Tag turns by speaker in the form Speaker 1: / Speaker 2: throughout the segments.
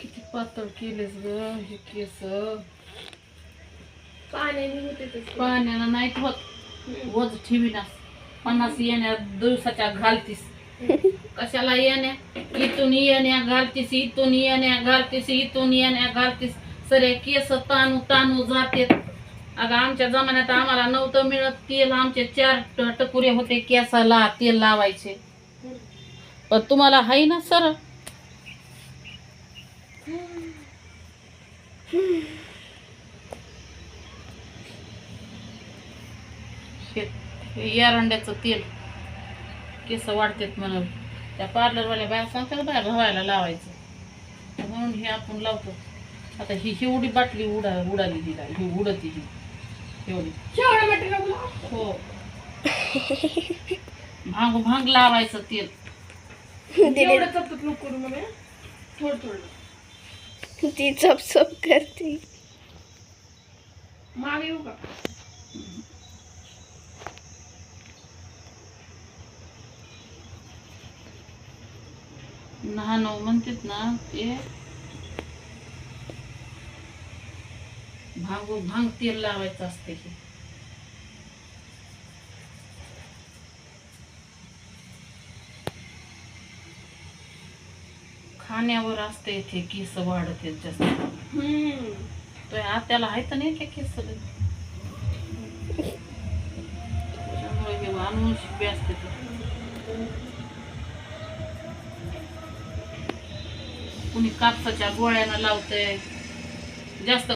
Speaker 1: किती पातळ केलेस ग हे केस?
Speaker 2: पाण्याने होते तसे.
Speaker 1: पाण्यानं नाही होत. वज ठेवीनास. पन्नास येण्या दिवसाच्या घालतीस. कशाला येण्या? इथून येण्या घालतीस इथून येण्या घालतीस इथून येण्या घालतीस. सरे केस ताणू ताणू जाते. अगं आमच्या जमान्यात आम्हाला नव्हतं मिळत तेल. आमचे चार ट- टकुरे होते केसाला तेल लावायचे. पण तुम्हाला हाय ना सर? एरंड्याचं तेल. केस वाढतात म्हणून. त्या पार्लरवाल्या बाया सांगतात बाया घवायला लावायचं. म्हणून हे आपण लावतो. आता ही ही उडी बाटली उडा उडाली ही ला- ही उडती ही एवढी. हो. भांग भांग लावायचं तेल.
Speaker 2: थोडं थोडं.
Speaker 3: ती चप चप करते.
Speaker 2: मागे येऊ का
Speaker 1: लहान म्हणतात ना ते भांग भांग तेल लावायचं असते हे. खाण्यावर असते इथे केस वाढत आहेत जास्त तो आत्याला आहे तर नाही का केस? त्याच्यामुळे हे अनुवंशिक बी असते कुणी कापसाच्या गोळ्यानं लावतंय. जास्त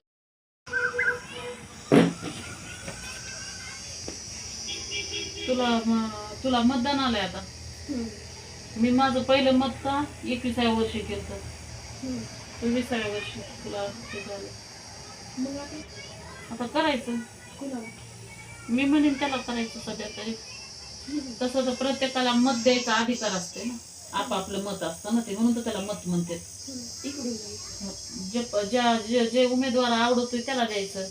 Speaker 1: तुला तुला मतदान आलंय आता. मी माझं पहिलं मत का? एकविसाव्या वर्षी केलं.
Speaker 2: हम्म.
Speaker 1: विसाव्या वर्षी तुला ते झालं.
Speaker 2: मग आता?
Speaker 1: आता करायचं.
Speaker 2: कुणाला?
Speaker 1: मी म्हणेन त्याला करायचं सध्या तरी. तसं तर प्रत्येकाला मत द्यायचा अधिकार असते ना. आपापलं मत असतं ना ते म्हणून तर त्याला मत म्हणते
Speaker 2: इकडून जाईल
Speaker 1: जे ज्या जे जे उमेदवार आवडतोय त्याला द्यायचं.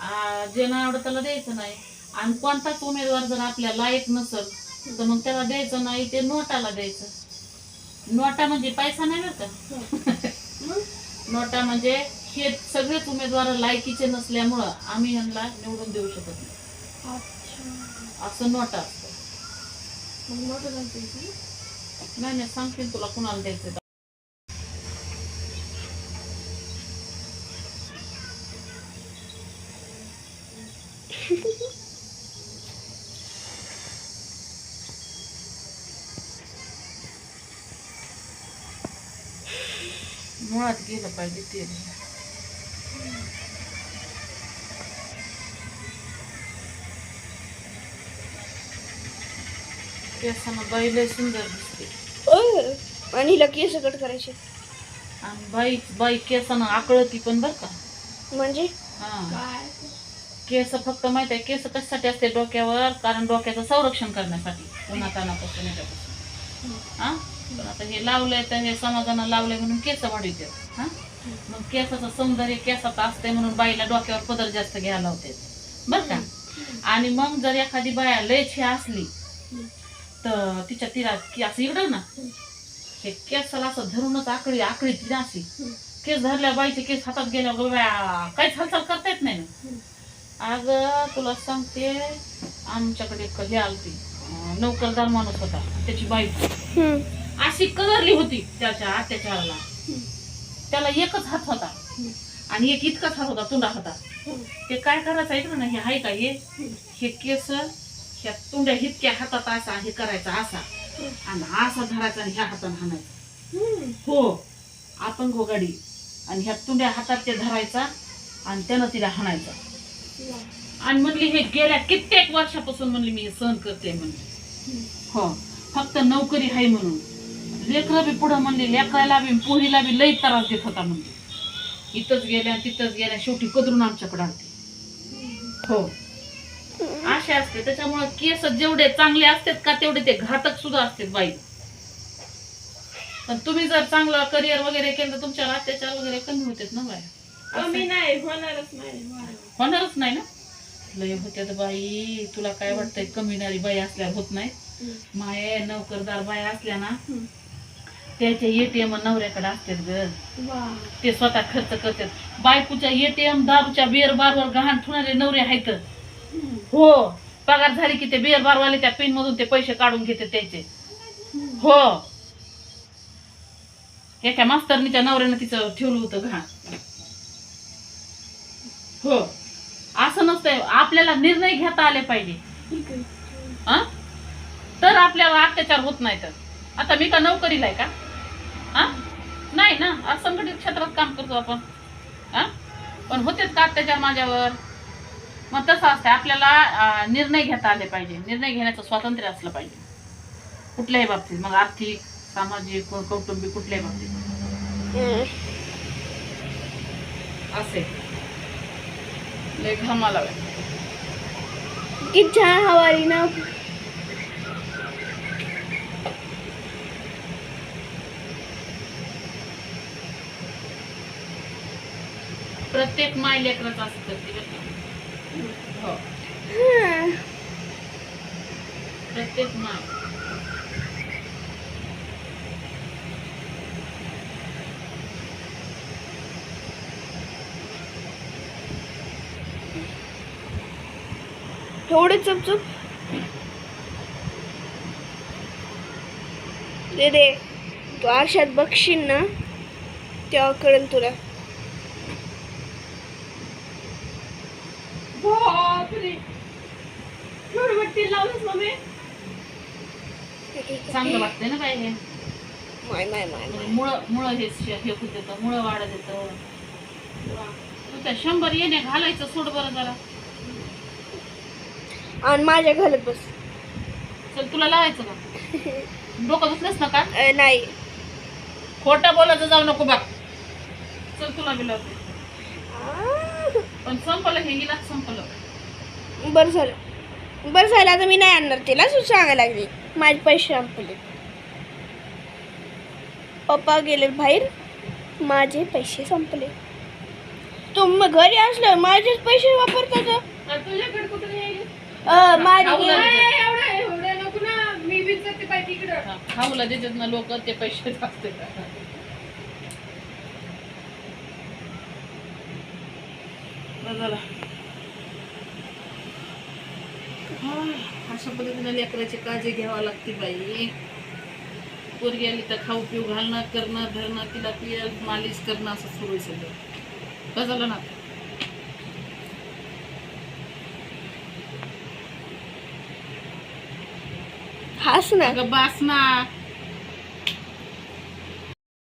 Speaker 1: आ, जे नाही आवडत त्याला द्यायचं नाही. आणि कोणताच उमेदवार जर आपल्या लायक नसेल तर मग त्याला द्यायचं नाही ते नोटाला द्यायचं. नोटा म्हणजे पैसा नाही बरं का? नोटा म्हणजे हे सगळेच उमेदवार लायकीचे नसल्यामुळं आम्ही यांना निवडून देऊ शकत नाही. असं नोटा असतं. नाही नाही सांगते तुला कुणाला द्यायचं ते. मुळात गेलं पाहिजे ते केसानं बाई लय सुंदर दिसते.
Speaker 3: ओ, आणि हिला केस कट करायचे.
Speaker 1: आणि बाई बाई केसानं आकळती पण बर का.
Speaker 3: म्हणजे?
Speaker 1: हा.
Speaker 2: काय?
Speaker 1: केस फक्त माहीत आहे केस कशासाठी असते डोक्यावर? कारण डोक्याचं संरक्षण करण्यासाठी उन्हातानापासून याच्यापासून. हा? पण आता हे लावलंय तर हे समाजानं लावलंय म्हणून केस वाढवते हा? मग केसाचं सौंदर्य केसात असते म्हणून बाईला डोक्यावर पदर जास्त घ्यायला होते बर का? आणि मग जर एखादी बाया लयची असली तर तिच्या तिला की असं इकडं ना हे केसाला असं धरूनच आकडी आकडी तिला अशी. केस धरल्या बाईचे केस हातात गेल्या बाया काहीच हालचाल करता येत नाही ना. अगं तुला सांगते आमच्याकडे कधी आलती. नोकरदार माणूस होता त्याची बाई.
Speaker 3: हम्म.
Speaker 1: अशी कदरली होती त्याच्या अत्याचाराला त्याला एकच हात होता. आणि एक इतकाच हात होता तुंडा होता. ते काय करायचं ऐक ना हे आहे का हे? हे केस ह्या तुंड्या इतक्या हातात असा हे करायचा असा. आणि असा धरायचा आणि ह्या हाताने हाणायचा. हो आपण गोगाडी आणि ह्या तुंड्या हातात ते धरायचा आणि त्यानं तिला हाणायचा. आणि म्हणली हे गेल्या कित्येक वर्षापासून म्हणली मी हे सहन करते म्हणली. हो फक्त नोकरी आहे म्हणून. लेकरं बी पुढं म्हणली लेकराला बी पोरीला बी लई त्रास देत होता म्हणली. इथंच गेल्या तिथंच गेल्या शेवटी कदरून आमच्याकडे आलते. हो. असे असते त्याच्यामुळे केस जेवढे चांगले असतात का तेवढे ते घातक सुद्धा असतात बाई. पण तुम्ही जर चांगलं करिअर वगैरे केलं तर तुमच्या अत्याचार वगैरे कमी होतात ना बाय
Speaker 2: कमी नाही होणारच नाही होणार.
Speaker 1: होणारच नाही ना? लय होत्यात बाई. तुला काय वाटतंय कमी नारी बाई असल्या होत नाही. माये नोकरदार बाया असल्या ना
Speaker 2: हम्म.
Speaker 1: त्याचे एटीएम नवऱ्याकडे असतात ग. ते स्वतः खर्च करतात. बायकोच्या एटीएम दारूच्या बिअर बारवर गहाण ठेवणारे नवरे आहेत. हो पगार झाली की ते बिअर बारवाले त्या पिन मधून ते पैसे काढून घेते त्याचे. हो. एका मास्तरनीच्या नवऱ्यानं तिचं ठेवलं होतं घाण हो. असं नसतंय. आपल्याला निर्णय घेता आले पाहिजे. हा तर आपल्यावर अत्याचार होत नाही तर. आता मी का नोकरीला आहे का? हा? नाही ना असंघटित क्षेत्रात काम करतो आपण. हा? पण होतेच का अत्याचार माझ्यावर? मग तसं असतं आपल्याला निर्णय घेता आले पाहिजे. निर्णय घेण्याचं स्वातंत्र्य असलं पाहिजे. कुठल्याही बाबतीत. मग आर्थिक सामाजिक कौटुंबिक कुठल्याही बाबतीत. असे. लय घामाला
Speaker 3: किती छान हवारी ना.
Speaker 1: प्रत्येक माय लेकराचं असं करते बरं. हो
Speaker 3: हा.
Speaker 1: प्रत्येक माय
Speaker 3: थोडे चुपचुप दे दे तू आरशात बघशील ना तेव्हा कळेल तुला
Speaker 2: एवढं लावलंस मम्मी.
Speaker 1: चांगलं वाटतंय ना काय हे.
Speaker 3: माय माय माय माय.
Speaker 1: मुळं मुळं हे हे मुळं वाढत येतं तू त्या शंभर येणे घालायचं सोड बरं जरा.
Speaker 3: आणि माझ्या घालत बस.
Speaker 1: चल तुला लावायचं का? डोकं दुखलंच ना का?
Speaker 3: अं, नाही.
Speaker 1: खोटं बोलायचं जाऊ नको बघ चल तुला बी लावते.
Speaker 3: आ,
Speaker 1: पण संपलं हे हिला संपलं.
Speaker 3: बरं झालं. बरं झालं आता मी नाही आणणार तिला. सांगायला लागली. माझे पैसे संपले. पप्पा गेले बाहेर. माझे पैसे संपले. तुम घरी असलं माझेच पैसे वापरता
Speaker 2: तुझ्याकडे कुठून
Speaker 3: माझे
Speaker 1: हा, खाऊला देतात ना लोक ते पैसे अशा पद्धतीने लेकराची काळजी घ्यावी लागते बाई. पोरगी आली तर खाऊ पिऊ घालणं करणं धरणं तिला पिय मालिश करणं असं सुरू आहे सगळं. बस झालं ना?
Speaker 3: हास ना.
Speaker 1: बास ना.